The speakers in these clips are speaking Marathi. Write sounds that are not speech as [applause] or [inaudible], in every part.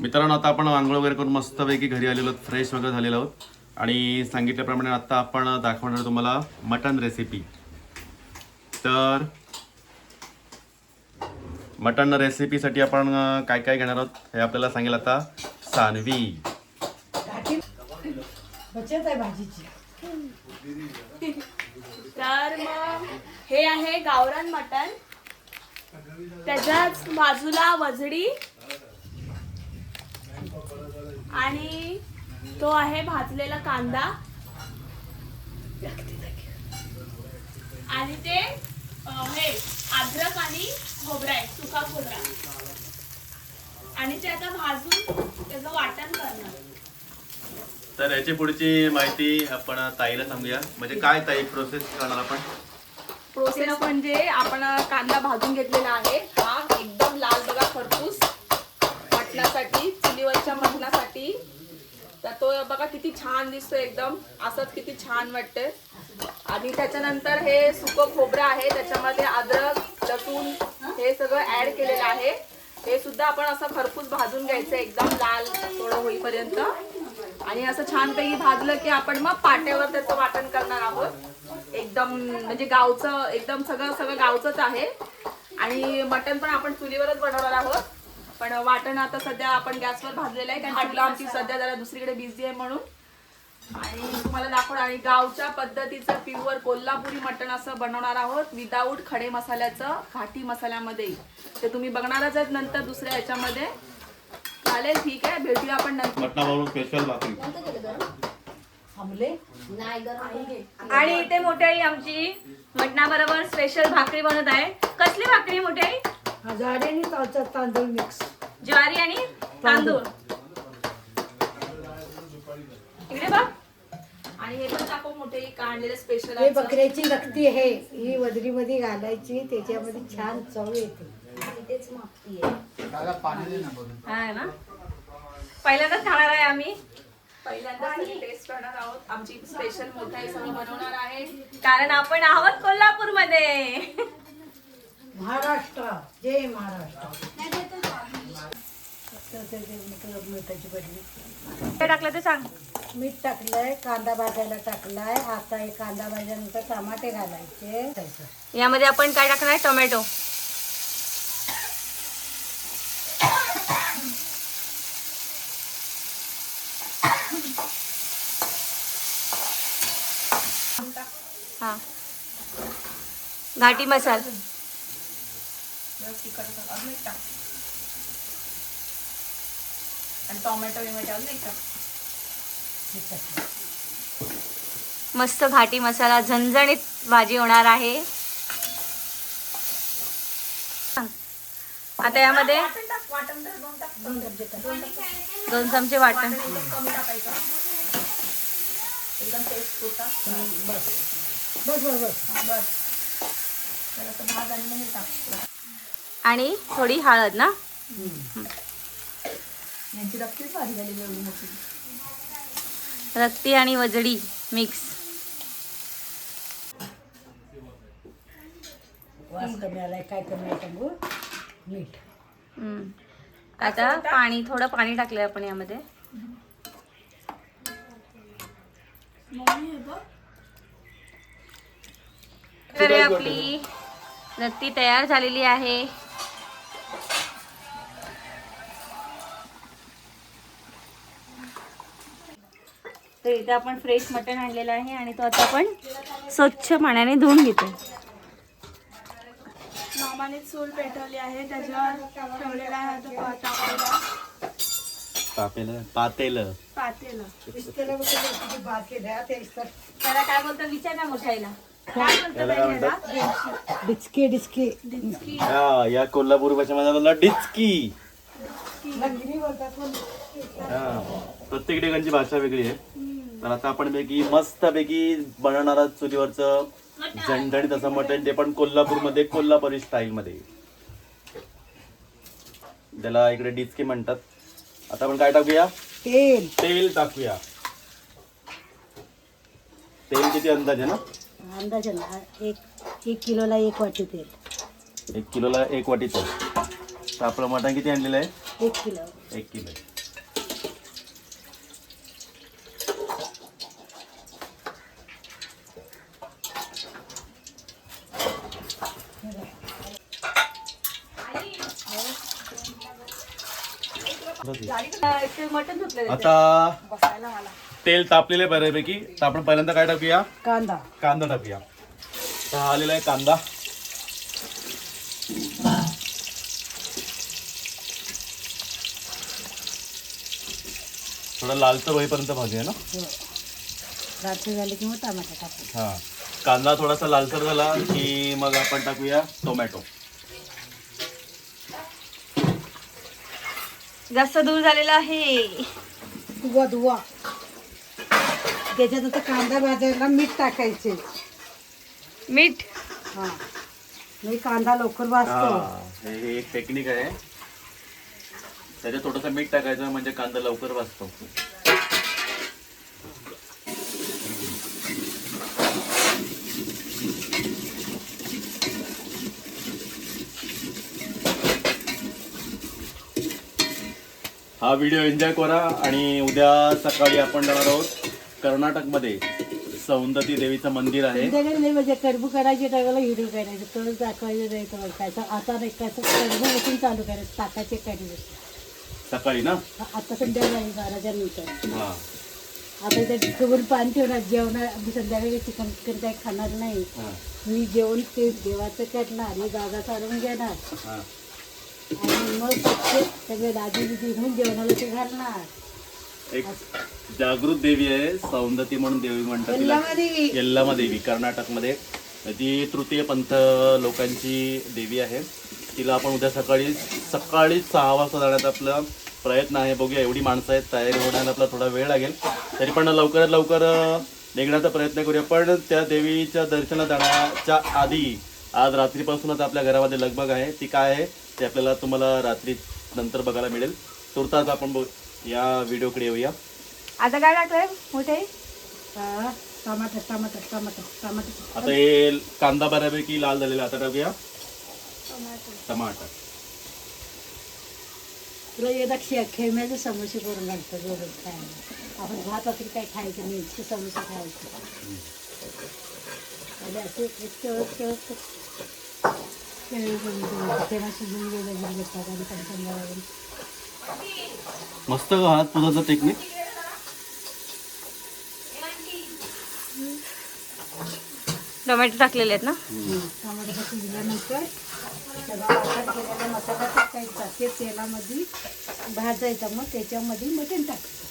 मित्रांनो आता आपण आंघोळ वगैरे करून मस्तपैकी घरी आलेलो आहोत फ्रेश वगैरे झालेलो आहोत. आणि सांगितल्याप्रमाणे आता आपण दाखवणार तुम्हाला मटन रेसिपी तर मटन रेसिपीसाठी आपण काय काय घेणार आहोत हे आपल्याला सांगेल आता सानवी. तर मग हे आहे गावरान मटण. त्याच्याच बाजूला वजडी आणि तो आहे भाजलेला कांदा. आणि ते हे अद्रक आणि खोबरा आहे सुका खोबरा. आणि ते आता भाजून त्याचं वाटण करणार. तर याची पुढची माहिती आपण ताईला सांगूया. म्हणजे काय ताई प्रोसेस करणार आपण? प्रोसेस म्हणजे आपण कांदा भाजून घेतलेला आहे. हा एकदम लाल बघा खरपूस. मटणासाठी चुलीवरच्या मटणासाठी तर तो बघा किती छान दिसतो एकदम. असंच किती छान वाटते आणि त्याच्यानंतर हे सुकं खोबरं आहे त्याच्यामध्ये अद्रक लसूण हे सगळं ऍड केलेलं आहे. हे सुद्धा आपण असं खरपूस भाजून घ्यायचं एकदम लाल थोडं होईपर्यंत. आणि असं छानपैकी भाजलं की आपण मग पाट्यावर त्याचं वाटण करणार आहोत. एकदम म्हणजे गावचं एकदम सगळं सगळं गावचंच आहे. आणि मटण पण आपण चुलीवरच बनवणार आहोत. पण वाटण आता सध्या आपण गॅसवर भाजलेलं आहे. कारण चुला आमची सध्या जरा दुसरीकडे बिझी आहे म्हणून. आणि तुम्हाला दाखवणार आणि गावच्या पद्धतीचं प्युअर कोल्हापुरी मटण असं बनवणार आहोत. विदाऊट खडे मसाल्याचं घाटी मसाल्यामध्ये. ते तुम्ही बघणारच आहेत नंतर दुसऱ्या ह्याच्यामध्ये. चालेल ठीक आहे. भेटूया आपण नंतर. स्पेशल आणि इथे मोठी आई आमची मटणाबरोबर स्पेशल भाकरी बनवत आहे. कसली भाकरी मोठी जाडे आणि तांदूळ मिक्स ज्वारी आणि तांदूळ. इकडे बघ. आणि हे पण टाकू मोठे काढलेले स्पेशल हे बकऱ्याची रक्ती आहे. ही वदरीमध्ये घालायची त्याच्यामध्ये छान चव येते. हा ना? पहिल्यांदाच खाणार आहे आम्ही. पहिल्यांदा टेस्ट करणार आहोत. आमची स्पेशल सगळं बनवणार आहे. कारण आपण आहोत कोल्हापूरमध्ये महाराष्ट्र जय मिठाची बदली टाकलं ते सांग. मीठ टाकलंय कांदा भाजायला टाकलाय आता हे कांदा भाजल्यानंतर टमाटे घालायचे. यामध्ये आपण काय टाकणार आहे? टोमॅटो. हा. घाटी मसाल. तिखट अजून एक टाक आणि टोमॅटो विमॅटो अजून एक टाक. मस्त घाटी मसाला झणझणीत भाजी होणार आहे. आता यामध्ये दोन चमचे वाटण. एकदम टेस्ट पुरता बस. बस बस बस. बस आणि मग हे टाक. आणि थोडी हळद ना? रक्ती आणि वजडी मिक्स. आता पाणी थोडं पाणी टाकलंय आपण यामध्ये. हे आपली रत्ती तयार झालेली आहे. तर इथे आपण फ्रेश मटण आणलेलं आहे आणि तो आता आपण स्वच्छ पाण्याने धुवून घेतो मामाने चूल पेटवली आहे त्याच्यावर ठेवलेला आहे तो पा- टाकलेला पातेलं. पातेलं. पातेला त्याला काय बोलतो विचार ना मोठ्याला काय बोलतो डिचके. डिचके. हा या कोल्हापूर भाषेमध्ये बोलला डिचकी. हा प्रत्येक ठिकाणची भाषा वेगळी आहे. तर आता आपण पैकी मस्त पैकी बनवणार आहोत चुलीवरचं झणझणीत असं मटण ते पण कोल्हापूरमध्ये कोल्हापुरी स्टाईल मध्ये त्याला इकडे डिचकी म्हणतात. आता आपण काय टाकूया? तेल. तेल टाकूया. तेल किती अंदाजे ना? अंदाजे ना. एक एक किलोला एक वाटी तेल. एक किलोला एक वाटी तेल. तर आपलं मटण किती आणलेलं आहे? एक किलो. एक किलो आहे. ते मटण धुतलं आता तेल तापलेले बऱ्यापैकी. तर आपण पहिल्यांदा काय टाकूया? कांदा. कांदा टाकूया. तर हा आलेला आहे कांदा. थोडा लालसर होईपर्यंत भाजूया ना. हो. रात्री झाली की मग टमाटा टाकू हा. कांदा थोडासा लालसर झाला की मग आपण टाकूया टोमॅटो. जास्त दूर झालेला आहे. दुवा दुवा. त्याच्यात आता कांदा भाजायला मीठ टाकायचे. मीठ? हा. मी कांदा लवकर भाजतो. हा हे हे एक टेक्निक आहे. त्याच्यात थोडंसं मीठ टाकायचं म्हणजे कांदा लवकर भाजतो. हा व्हिडिओ एन्जॉय करा आणि उद्या सकाळी आपण जाणार आहोत कर्नाटकमध्ये. सौंदती देवीचं मंदिर आहे. नाही म्हणजे कडबू करायचे टाकायला हिरव करायचं तर दाखवायचं नाही तर ओळखायचं आता नाही कसं कडबू बसून चालू करायचं टाकायचे कडबू सकाळी ना? आता संध्याकाळी बाराच्या नंतर. हा. आता इथे करून पाणी ठेवणार जेवणार. आम्ही संध्याकाळी चिकन चिकन काही खाणार नाही. हा. मी जेवण ते देवाचं करणार मी जागा सारून घेणार. हा. आणि मग फक्त सगळे दादी बिदी घेऊन जेवणाला ते घालणार एक जागृत देवी आहे सौंदती म्हणून देवी म्हणतात तिला. यल्लामादेवी. यल्लामा देवी कर्नाटकमध्ये. ती तृतीय पंथ लोकांची देवी आहे. तिला आपण उद्या सकाळी सकाळी सहा वाजता जाण्याचा आपला प्रयत्न आहे. बघूया एवढी माणसं आहेत तयारी होण्याला आपला थोडा वेळ लागेल. तरी पण लवकरात लवकर निघण्याचा प्रयत्न करूया. पण त्या देवीच्या दर्शनात जाण्याच्या आधी आज रात्रीपासूनच आपल्या घरामध्ये लगबग आहे. ती काय आहे? ते आपल्याला तुम्हाला रात्री नंतर बघायला मिळेल. तुर्तास आपण बघ या व्हिडिओकडे येऊया. आता काय टाकलंय मोठे? टमाटर टमाटर टमाटर टमाटर. आता हे कांदा बऱ्यापैकी लाल झालेला आता टाकूया. टमाटर. तुला एकदा खे खेळण्याचे समोसे करून घालतो रोज खायला. आपण भात असं काही खायचं नाही इतके समोसे खायचे. आणि असे मस्त का हात तुझा टेक्निक टोमॅटो टाकलेले आहेत ना? टमाटर शिजल्यानंतर मसाला टाकायचा ते तेलामध्ये भाजायचा मग त्याच्यामध्ये मटण टाकायचं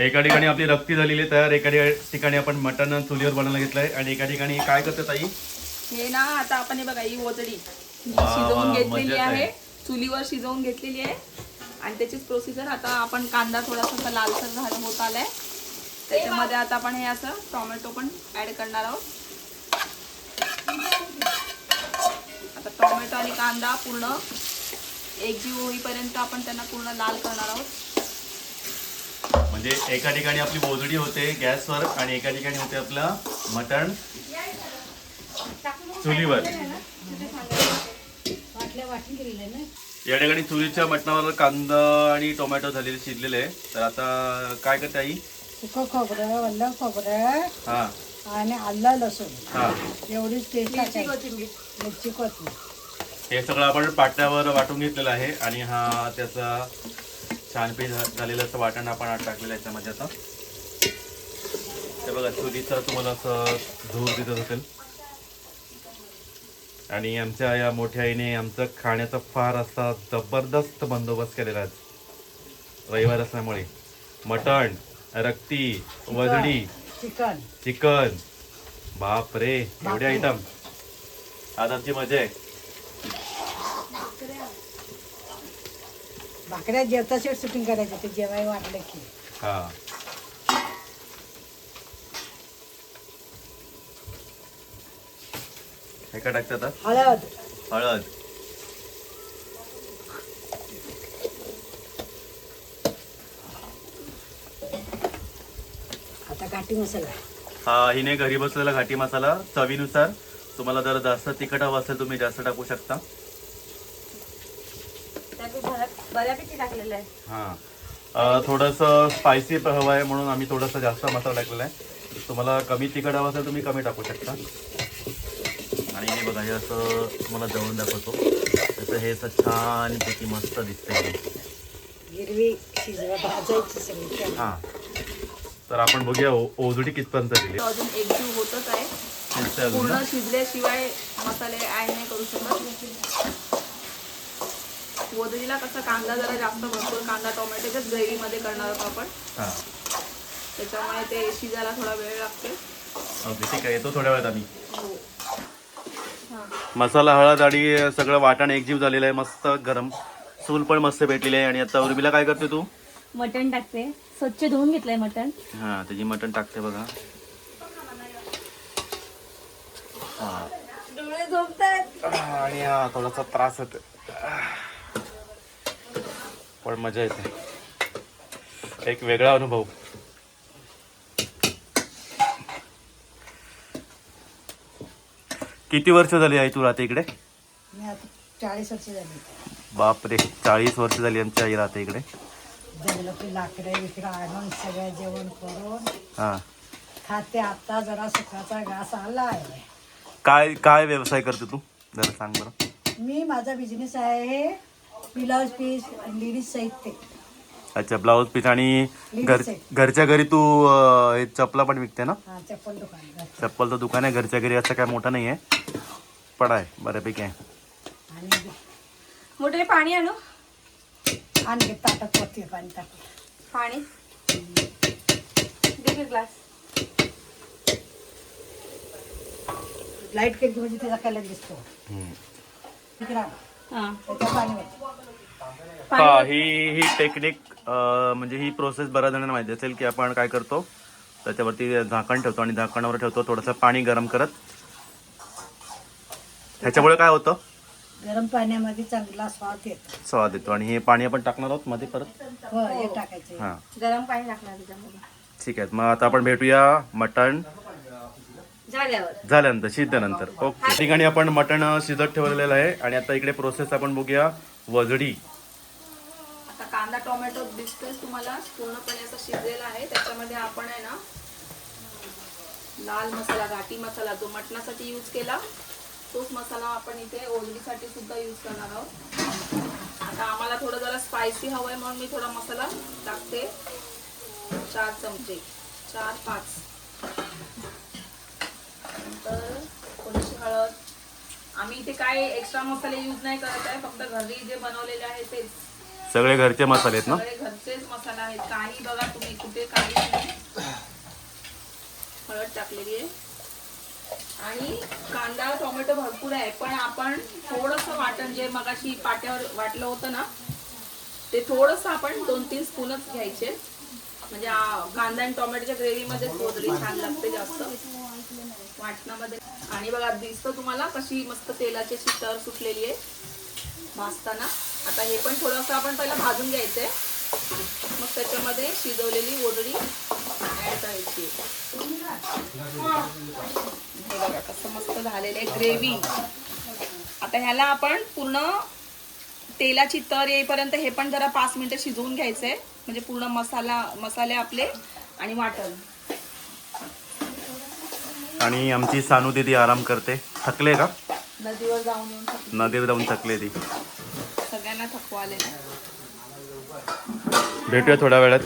एका ठिकाणी आपली रक्ती झालेली आहे तयार एका ठिकाणी आपण मटण चुलीवर बनवायला घेतलंय आणि एका ठिकाणी काय करते ताई? हे ना आता आपण हे बघा ही वा, शिजवून घेतलेली आहे. चुलीवर शिजवून घेतलेली आहे. आणि त्याचीच प्रोसिजर आता आपण कांदा थोडासा लालसर झाला होत आलाय. त्याच्यामध्ये आता आपण हे असं टोमॅटो पण ऍड करणार आहोत. आता टोमॅटो आणि कांदा पूर्ण एकजीव होईपर्यंत आपण त्यांना पूर्ण लाल करणार आहोत. म्हणजे एका ठिकाणी आपली बोजडी होते गॅसवर आणि एका ठिकाणी होते आपलं मटण. चुलीवर. या ठिकाणी चुलीच्या मटणावर कांदा आणि टोमॅटो झालेले शिजलेले. आहे तर आता काय करते आई? सुकं खोबरं वल्लं खोबरं हा. आणि आलं लसूण. हा. एवढीच टेस्ट टाकायची मिरची कोथिंबीर. हे सगळं आपण पाट्यावर वाटून घेतलेलं आहे आणि हा त्याचा छानपैकी झा- झालेलं असं वाटण आपण टाकलेलं आहे त्यामध्ये आता. ते बघा चुलीचं तुम्हाला असं धूर दिसत असेल. आणि आमच्या या मोठ्या आईने आमचं खाण्याचा फार असा जबरदस्त बंदोबस्त केलेला आहे. रविवार असल्यामुळे. मटण रक्ती वजडी चिकन. चिकन. बाप रे एवढे आयटम आज आमची मजा आहे. भाकऱ्या जेवताच शूटिंग करायचं ते जेवाय वाटलं की. हा. हे काय टाकतात आता? हळद. हळद. आता घाटी मसाला. हा हिने घरी बसलेला घाटी मसाला चवीनुसार. तुम्हाला जर जास्त तिखट हवं असेल तुम्ही जास्त टाकू शकता. बऱ्यापैकी टाकलेलं आहे. हां. थोडंसं स्पायसी हवं आहे म्हणून आम्ही थोडंसं जास्त मसाला टाकलेला आहे. तुम्हाला कमी तिखट हवं असेल तुम्ही कमी टाकू शकता. आणि हे बघा हे असं तुम्हाला जवळून दाखवतो. तसं हे असं छानपैकी मस्त दिसतंय. हिरवी हां. तर आपण बघूया ओ- ओजडी कितपर्यंत दिली. अजून एकजीव होतच आहे. पूर्ण? शिजल्याशिवाय मसाले नाही करू शकत. वदरीला कसा कांदा जरा जास्त भरपूर कांदा टोमॅटोच्याच ग्रेव्हीमध्ये करणार आहोत आपण. हां. त्याच्यामुळे ते शिजायला थोडा वेळ लागते ओके ठीक आहे. येतो थोड्या वेळात आम्ही. हो. मसाला हळद आणि सगळं वाटण एकजीव झालेलं आहे मस्त गरम. चूल पण मस्त भेटलेली आहे आणि आता उर्मिला काय करते तू? मटण टाकते. स्वच्छ धुवून घेतलंय मटण. हा त्याची मटण टाकते बघा. हा. आणि हा थोडासा त्रास होतो पण मजा येते. एक वेगळा अनुभव. किती वर्ष झाली आई तू राहते इकडे? चाळीस वर्ष झाली. बापरे चाळीस वर्ष झाली आमची आई राहते इकडे. लाकडं आणून सगळं जेवण करून. हा. खाते आता जरा सुखाचा घास आला आहे. काय काय व्यवसाय करते तू? जरा सांग बरं. मी माझा बिझनेस आहे ब्लाऊज पीस लेडीज साहित्य अच्छा ब्लाऊज पीस आणि घर. घरच्या घरी तू अं, हे चपला पण विकते ना? हा चप्पल दुकान घर. चप्पलचं दुकान आहे घरच्या घरी असं काय मोठं नाही आहे. पण आहे बऱ्यापैकी आहे. आणि मोठे पाणी आणू? आणले ताटात वरती पाणी पाणी? दे ग्लास. लाइट केली म्हणजे त्याचा कलर दिसतो. हम्म. हा. हा ही ही टेक्निक म्हणजे ही प्रोसेस बऱ्याच जणांना माहिती असेल की आपण काय करतो त्याच्यावरती झाकण ठेवतो आणि झाकणावर ठेवतो थोडंसं पाणी गरम करत. ह्याच्यामुळे काय होतं? गरम पाण्यामध्ये चांगला स्वाद येतो. स्वाद येतो आणि हे पाणी आपण टाकणार आहोत मध्ये परत? हो हे टाकायचे हां. गरम पाणी टाकणार ठीक आहे मग आता आपण भेटूया मटण. झाल्यानंतर शिजल्यानंतर ओके. ठिकाणी आपण मटण शिजत ठेवलेलं आहे आणि आता इकडे प्रोसेस आपण बघूया. वजडी. आता कांदा टोमॅटो दिसतोय तुम्हाला पूर्णपणे असं शिजलेला आहे. त्याच्यामध्ये आपण आहे ना लाल मसाला घाटी मसाला जो मटणासाठी यूज केला तोच मसाला आपण इथे ओलडीसाठी सुद्धा यूज करणार आहोत. आता आम्हाला थोडं जरा स्पायसी हवंय म्हणून मी थोडा मसाला टाकते. चार चमचे. चार पाच. नंतर थोडीशी हळद. आम्ही इथे काय एक्स्ट्रा मसाले यूज नाही करत आहे फक्त घरी जे बनवलेले आहे तेच. सगळे घरचे मसाले आहेत ना? सगळे घरचेच मसाला आहेत. काही बघा तुम्ही कुठे काही नाही. हळद टाकलेली आहे. आणि कांदा टोमॅटो भरपूर आहे पण आपण थोडस वाटण जे मगाशी पाट्यावर वाटलं होतं ना ते थोडस आपण दोन तीन स्पूनच घ्यायचे. म्हणजे कांदा आणि टोमॅटोच्या ग्रेव्हीमध्ये थोडी छान लागते जास्त. वाटणामध्ये. आणि बघा दिसतं तुम्हाला कशी मस्त तेलाची अशी तर सुटलेली आहे. भाजताना. आता हे पण थोडंसं आपण पहिला भाजून घ्यायचंय. मग त्याच्यामध्ये शिजवलेली ओदडी ऍड करायची. हे बघा कसं मस्त झालेलं आहे ग्रेव्ही. आता ह्याला आपण पूर्ण तेलाची तर येईपर्यंत हे पण जरा पाच मिनिटं शिजवून घ्यायचंय. म्हणजे पूर्ण मसाला मसाले आपले आणि वाटण. आणि आमची सानू दिदी आराम करते. थकले का? नदीवर जाऊन येऊन थक- नदीवर जाऊन थकले ती. सगळ्यांना थकवा आलेला भेटूया थोड्या वेळात.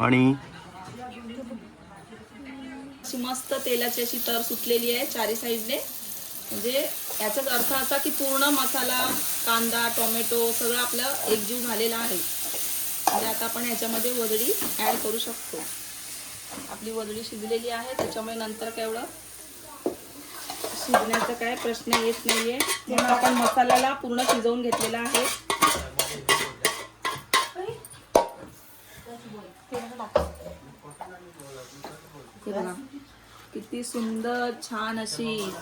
आणि मस्त तेलाची अशी तर सुटलेली आहे चारी साईडने. म्हणजे याचाच अर्थ असा की पूर्ण मसाला कांदा टोमॅटो सगळं आपलं एकजीव झालेला आहे. म्हणजे आता आपण याच्यामध्ये वदळी ॲड करू शकतो. आपली वदळी शिजलेली आहे त्याच्यामुळे नंतर काय एवढं शिजण्याचा काय प्रश्न येत नाहीये. म्हणून आपण मसाल्याला पूर्ण शिजवून घेतलेला आहे. हे बघा. किती सुंदर छान अशी.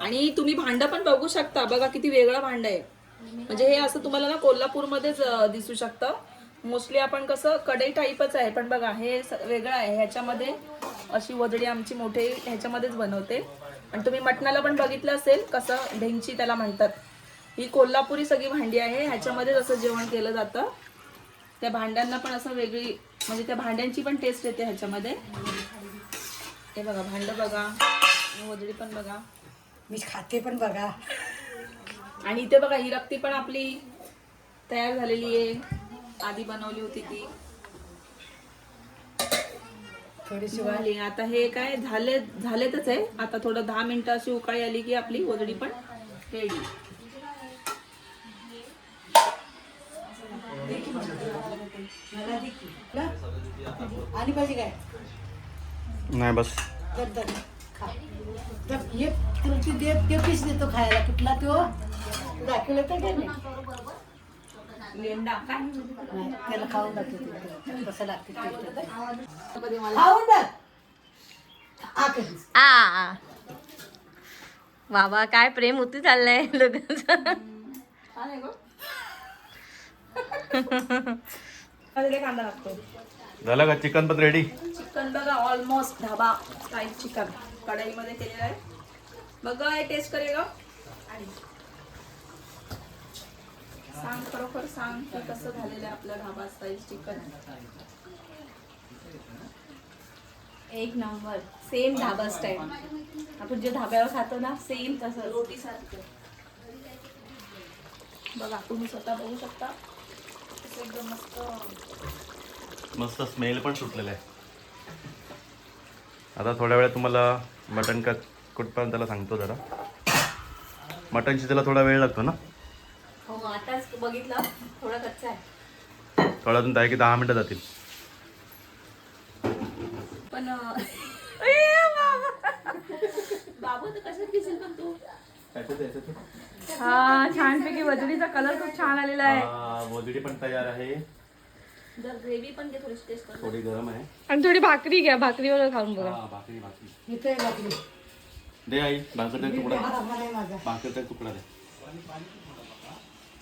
आणि तुम्ही भांड पण बघू शकता. बघा किती वेगळं भांड आहे. म्हणजे हे असं तुम्हाला ना कोल्हापूरमध्येच मध्येच दिसू शकतं. मोस्टली आपण कसं कढई टाईपच आहे. पण बघा हे वेगळं आहे. ह्याच्यामध्ये अशी वजडी आमची मोठे ह्याच्यामध्येच बनवते. आणि तुम्ही मटणाला पण बघितलं असेल कसं ढेंची त्याला म्हणतात. ही कोल्हापुरी सगळी भांडी आहे. ह्याच्यामध्येच असं जेवण केलं जातं. त्या भांड्यांना पण असं वेगळी म्हणजे त्या भांड्यांची पण टेस्ट येते ह्याच्यामध्ये. हे बघा भांड बघा वजडी पण बघा. मी खाते पण बघा. आणि इथे बघा ही रक्ती पण आपली तयार झालेली आहे. आधी बनवली होती ती. थोडीशी शिवाली आता हे काय झाले झालेतच आहे. आता थोडं दहा मिनिटं अशी उकाळी आली की आपली वजडी पण रेडी आणि पाहिजे काय? नाही बस. खा. तर हे ते पीस देतो खायला. कुठला तो? दाखवलं तर काय नाही लेंडा. काय? नाही, त्याला खाऊन दाखवते कसं लागते ते. खाऊन बघ. आ कधीच. आ बाबा काय प्रेम होती चाललंय. मध्ये [laughs] कांदा लागतो. झालं का चिकन पण रेडी चिकन बघा ऑलमोस्ट ढाबा स्टाईल चिकन कढईमध्ये केलेलं आहे. बघा हे टेस्ट करेल का सांग खरोखर सांग की कसं झालेलं आहे आपलं ढाबा स्टाईल चिकन एक नंबर. सेम ढाबा स्टाईल आपण जे धाब्यावर खातो ना सेम तसं रोटी सारखं. बघा तुम्ही स्वतः बघू शकता. असं एकदम मस्त मस्त स्मेल पण सुटलेला आहे. आता थोड्या वेळात तुम्हाला मटण का कुठपर्यंत त्याला सांगतो जरा. मटण शिजायला थोडा वेळ लागतो ना? हो आताच बघितलं. थोडा कच्चा आहे. थोडा अजून दहा की दहा मिनटं जातील? पण बाबू! तर कसं दिसेल पण तू? हा छानपैकी वजडीचा कलर खूप छान आलेला आहे. मोजडी पण तयार आहे. जर ग्रेव्ही पण घे थोडीशी टेस्ट कर थोडी गरम आहे. आणि थोडी भाकरी घ्या भाकरीवर खाऊन बघा. हा, भाकरी भाकरी. इथे लागली दे आई भाकरचा तुकडा. भाकरचा तुकडा दे.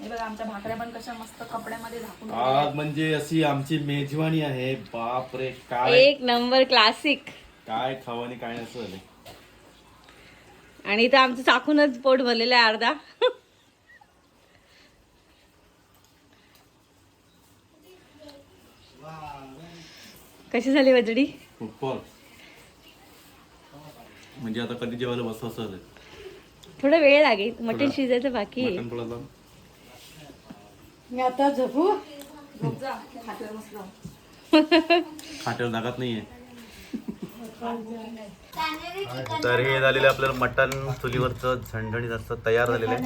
हे बघा आमच्या भाकऱ्या पण कशा मस्त कपड्यामध्ये झाकून आज म्हणजे अशी आमची मेजवानी आहे. बाप रे काय एक नंबर क्लासिक काय खावं आणि काय नसं झालंय. आणि इथं आमचं चाकूनच पोट भरलेलं आहे अर्धा. कशी झाली वजडी? म्हणजे आता कधी जेवायला बसू असं थोडा वेळ लागेल मटण शिजायचं बाकी. मी आता झोपू. खाट्यावर जागाच नाहीये. तर हे झालेलं आपल्याला मटण चुलीवरचं झणझणीत असं तयार झालेलं आहे.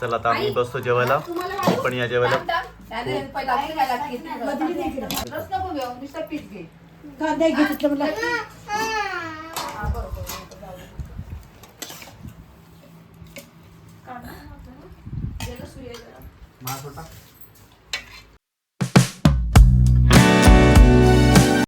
चला आता आम्ही बसतो जेवायला. पण या जेवायला. इकडं. कांदा मला.